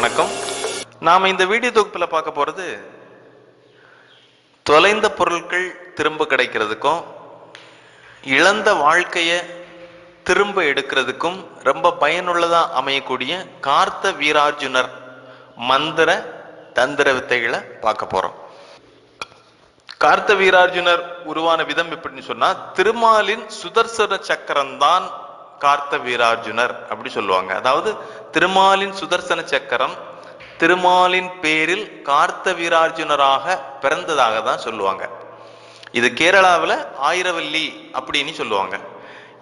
வணக்கம். நாம் இந்த வீடியோ தொகுப்பில் பார்க்க போகிறது தொலைந்த பொருட்கள் திரும்ப கிடைக்கிறதுக்கும் இழந்த வாழ்க்கையை திரும்ப எடுக்கிறதுக்கும் ரொம்ப பயனுள்ளதாக அமையக்கூடிய கார்த்த வீரார்ஜுனர் மந்திர தந்திர வித்தைகளை பார்க்க போகிறோம் கார்த்த வீரார்ஜுனர் உருவான விதம் எப்படின்னு சொன்னா திருமாலின் சுதர்சன சக்கரம் தான் கார்த்த வீரார்ஜுனர் அப்படி சொல்லுவாங்க. அதாவது திருமாலின் சுதர்சன சக்கரம் திருமாலின் பேரில் கார்த்த வீரார்ஜுனராக பிறந்ததாக தான் சொல்லுவாங்க. இது கேரளாவில் ஆயிரவல்லி அப்படின்னு சொல்லுவாங்க.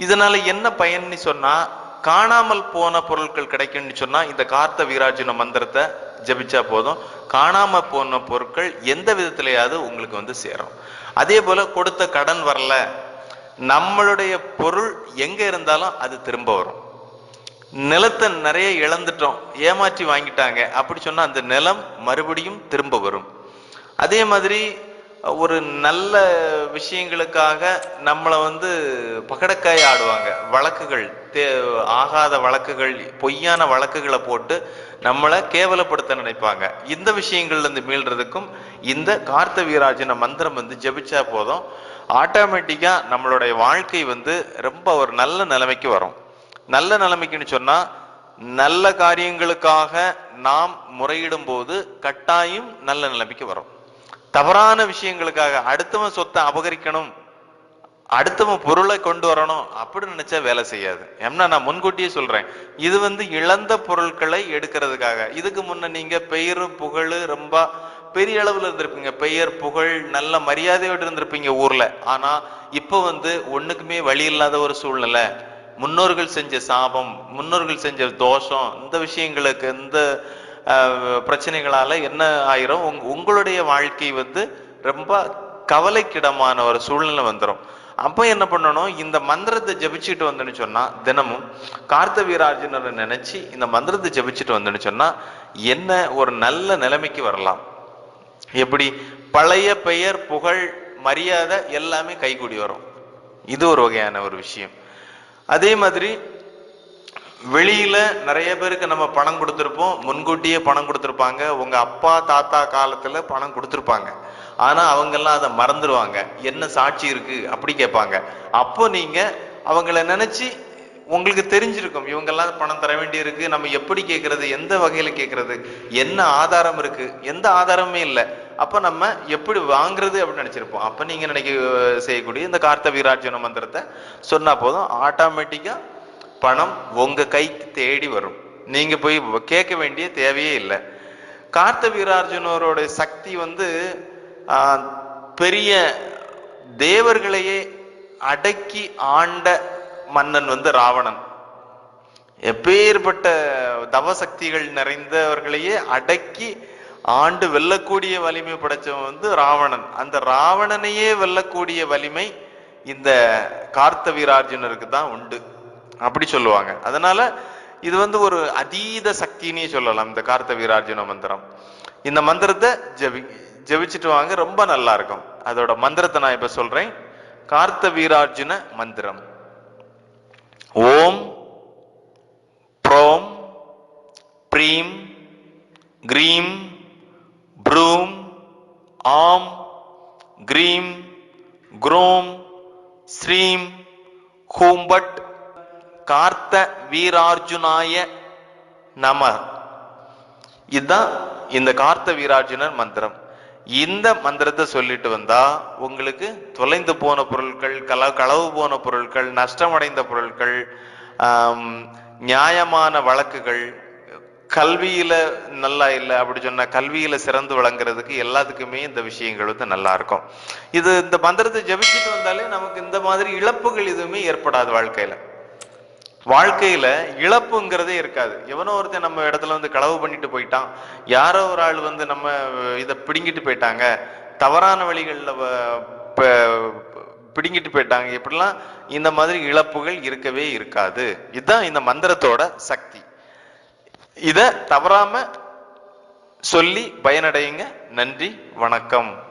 இதனால என்ன பயன்னு சொன்னா காணாமல் போன பொருட்கள் கிடைக்கும்னு சொன்னா இந்த கார்த்த வீரார்ஜுன மந்திரத்தை ஜபிச்சா போதும். காணாம போன பொருட்கள் எந்த விதத்திலேயாவது உங்களுக்கு வந்து சேரும். அதே போல கொடுத்த கடன் வரல நம்மளுடைய பொருள் எங்க இருந்தாலும் அது திரும்ப வரும். நிலத்தை நிறைய இழந்துட்டோம் ஏமாற்றி வாங்கிட்டாங்க அப்படி சொன்னா அந்த நிலம் மறுபடியும் திரும்ப வரும். அதே மாதிரி ஒரு நல்ல விஷயங்களுக்காக நம்மளை வந்து பகடக்காய் ஆடுவாங்க. வழக்குகள் தே ஆகாத வழக்குகள் பொய்யான வழக்குகளை போட்டு நம்மளை கேவலப்படுத்த நினைப்பாங்க. இந்த விஷயங்கள்லேருந்து மீள்றதுக்கும் இந்த கார்த்த வீராஜன மந்திரம் வந்து ஜபிச்சா போதும். ஆட்டோமேட்டிக்காக நம்மளுடைய வாழ்க்கை வந்து ரொம்ப ஒரு நல்ல நிலைமைக்கு வரும். நல்ல நிலைமைக்குன்னு சொன்னால் நல்ல காரியங்களுக்காக நாம் முறையிடும் போது கட்டாயம் நல்ல நிலைமைக்கு வரும். தவறான விஷயங்களுக்காக அடுத்தவன் சொத்தை அபகரிக்கணும் அடுத்தவன் பொருளை கொண்டு வரணும் அப்படின்னு நினைச்சா வேலை செய்யாது. ஏன்னா நான் முன்கூட்டியே சொல்றேன். இது வந்து இழந்த பொருட்களை எடுக்கிறதுக்காக. இதுக்கு முன்ன நீங்க பெயர் புகழ் ரொம்ப பெரிய அளவுல இருந்திருப்பீங்க. பெயர் புகழ் நல்ல மரியாதையோடு இருந்திருப்பீங்க ஊர்ல. ஆனா இப்ப வந்து ஒண்ணுக்குமே வழி இல்லாத ஒரு சூழ்நிலை. முன்னோர்கள் செஞ்ச சாபம் முன்னோர்கள் செஞ்ச தோஷம் இந்த விஷயங்களுக்கு இந்த பிரச்சனைகளால என்ன ஆயிரும்? உங் உங்களுடைய வாழ்க்கை வந்து ரொம்ப கவலைக்கிடமான ஒரு சூழ்நிலை வந்துடும் அப்போ என்ன பண்ணணும்? இந்த மந்திரத்தை ஜபிச்சுட்டு வந்தேன்னு சொன்னா தினமும் கார்த்த வீரார்ஜுனரை நினைச்சு இந்த மந்திரத்தை ஜபிச்சுட்டு வந்தேன்னு சொன்னா என்ன ஒரு நல்ல நிலைமைக்கு வரலாம். எப்படி? பழைய பெயர் புகழ் மரியாதை எல்லாமே கைகூடி வரும். இது ஒரு வகையான ஒரு விஷயம். அதே மாதிரி வெளியில நிறைய பேருக்கு நம்ம பணம் கொடுத்துருப்போம். முன்கூட்டியே பணம் கொடுத்துருப்பாங்க. உங்க அப்பா தாத்தா காலத்துல பணம் கொடுத்துருப்பாங்க. ஆனா அவங்கெல்லாம் அதை மறந்துடுவாங்க என்ன சாட்சி இருக்கு? அப்படி கேட்பாங்க. அப்போ நீங்க அவங்கள நினைச்சு உங்களுக்கு தெரிஞ்சிருக்கும். இவங்கெல்லாம் பணம் தர வேண்டி இருக்கு நம்ம எப்படி கேட்கறது? எந்த வகையில கேட்கறது? என்ன ஆதாரம் இருக்கு? எந்த ஆதாரமே இல்லை. அப்ப நம்ம எப்படி வாங்குறது அப்படின்னு நினைச்சிருப்போம். அப்ப நீங்க நினைக்க செய்யக்கூடிய இந்த கார்த்த வீரார்ஜுன மந்திரத்தை சொன்னா போதும். ஆட்டோமேட்டிக்கா பணம் உங்க கைக்கு தேடி வரும். நீங்க போய் கேட்க வேண்டிய தேவையே இல்லை. கார்த்த வீரார்ஜுனரோட சக்தி வந்து பெரிய தேவர்களையே அடக்கி ஆண்ட மன்னன் வந்து ராவணன். எப்பேற்பட்ட தவசக்திகள் நிறைந்தவர்களையே அடக்கி ஆண்டு வெல்லக்கூடிய வலிமை படைச்சவன் வந்து ராவணன். அந்த ராவணனையே வெல்லக்கூடிய வலிமை இந்த கார்த்த வீரார்ஜுனருக்கு தான் உண்டு. அப்படி சொல்லுவாங்க. அதனால இது வந்து ஒரு அதீத சக்தினே சொல்லலாம் இந்த கார்த்த வீரார்ஜுன மந்திரம். இந்த மந்திரத்தை ஜெபி ஜபிச்சுட்டு வாங்க ரொம்ப நல்லா இருக்கும். அதோட மந்திரத்தை நான் இப்ப சொல்றேன். கார்த்த வீரார்ஜுன மந்திரம். ஓம் ப்ரோம் ப்ரீம் க்ரீம் ப்ரூம் ஆம் க்ரீம் குரோம் ஸ்ரீம் ஹூம்பட் கார்த்த வீரார்ஜுனாய நம. இதுதான் இந்த கார்த்த வீரார்ஜுனர் மந்திரம். இந்த மந்திரத்தை சொல்லிட்டு வந்தா உங்களுக்கு தொலைந்து போன பொருட்கள் கல களவு போன பொருட்கள் நஷ்டமடைந்த பொருட்கள் நியாயமான வழக்குகள் கல்வியில நல்லா இல்லை அப்படி சொன்னா கல்வியில சிறந்து விளங்குறதுக்கு எல்லாத்துக்குமே இந்த விஷயங்கள் வந்து நல்லா இருக்கும். இது இந்த மந்திரத்தை ஜபிச்சுட்டு வந்தாலே நமக்கு இந்த மாதிரி இழப்புகள் எதுவுமே ஏற்படாது வாழ்க்கையில. வாழ்க்கையில இழப்புங்கிறதே இருக்காது. எவனோ ஒருத்தன் நம்ம இடத்துல வந்து களவு பண்ணிட்டு போயிட்டான். யாரோ ஒரு ஆள் வந்து நம்ம இதை பிடுங்கிட்டு போயிட்டாங்க. தவறான வழிகளில் பிடுங்கிட்டு போயிட்டாங்க. இப்படிலாம் இந்த மாதிரி இழப்புகள் இருக்கவே இருக்காது. இதுதான் இந்த மந்திரத்தோட சக்தி. இதை தவறாம சொல்லி பயனடையுங்க. நன்றி வணக்கம்.